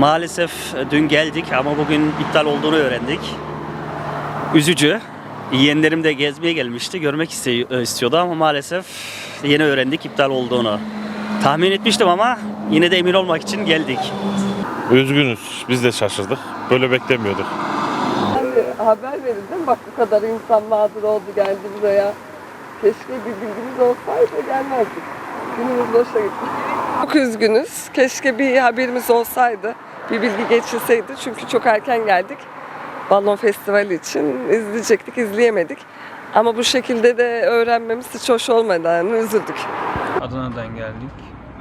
Maalesef dün geldik ama bugün iptal olduğunu öğrendik. Üzücü. Yeğenlerim de gezmeye gelmişti. Görmek iste- istiyordu ama maalesef yeni öğrendik iptal olduğunu. Tahmin etmiştim ama yine de emin olmak için geldik. Üzgünüz. Biz de şaşırdık. Böyle beklemiyorduk. Haber verildi bak bu kadar insan mağdur oldu geldi buraya. Keşke bir bilgimiz olsaydı gelmezdik. Günümüz boşa gitti. Çok üzgünüz. Keşke bir haberimiz olsaydı. Bir bilgi geçilseydi. Çünkü çok erken geldik. Balon Festivali için izleyecektik, izleyemedik. Ama bu şekilde de öğrenmemiz hiç hoş olmadığını üzüldük. Adana'dan geldik.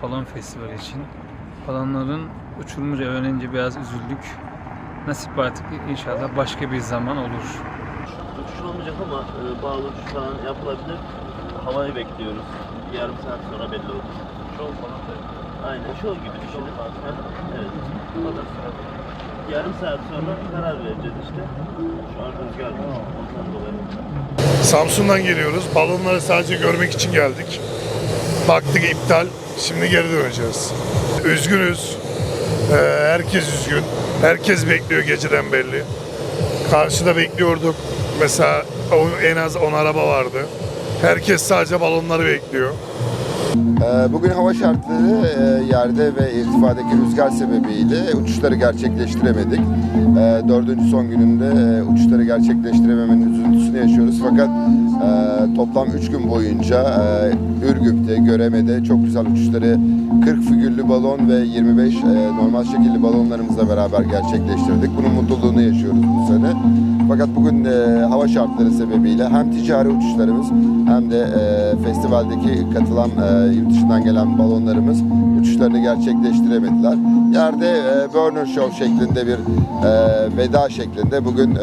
Balon Festivali için. Balonların uçurumcu öğrenince biraz üzüldük. Nasip artık inşallah başka bir zaman olur. Uçuş olmayacak ama e, bağlı uçuş falan yapılabilir. Havayı bekliyoruz. Yarım saat sonra belli olur. Şov falan Aynen şov gibi düşünün. Evet. Yarım saat sonra karar vereceğiz işte. Şu an rüzgar var. Samsun'dan geliyoruz. Balonları sadece görmek için geldik. Baktık iptal. Şimdi geri döneceğiz. Üzgünüz. Ee, herkes üzgün. Herkes bekliyor geceden belli. Karşıda bekliyorduk. Mesela en az 10 araba vardı. Herkes sadece balonları bekliyor. Ee, Bugün hava şartları e, yerde ve irtifadaki rüzgar sebebiyle uçuşları gerçekleştiremedik. Ee, Dördüncü son gününde e, uçuşları gerçekleştirememenin üzüntüsünü yaşıyoruz. Fakat e, toplam 3 gün boyunca Ürgüp'te, Göreme'de çok güzel uçuşları 40 figürlü balon ve 25 e, normal şekilli balonlarımızla beraber gerçekleştirdik. Bunun mutluluğunu yaşıyoruz bu sene. Fakat bugün e, hava şartları sebebiyle hem ticari uçuşlarımız hem de e, festivaldeki katılan e, yurt dışından gelen balonlarımız uçuşlarını gerçekleştiremediler. Yerde e, burner show şeklinde bir e, veda şeklinde bugün e,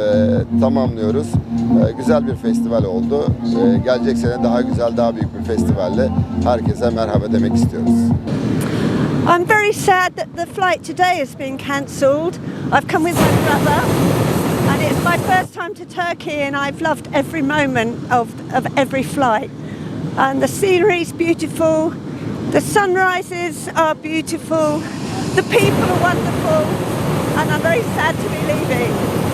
tamamlıyoruz. E, güzel bir festival oldu. E, gelecek sene daha güzel, daha büyük bir festivalle herkese merhaba demek istiyoruz. I'm very sad that the flight today has been cancelled. I've come with my brother, and it's my first time to Turkey, and I've loved every moment of, of every flight. And the scenery is beautiful, the sunrises are beautiful, the people are wonderful, and I'm very sad to be leaving.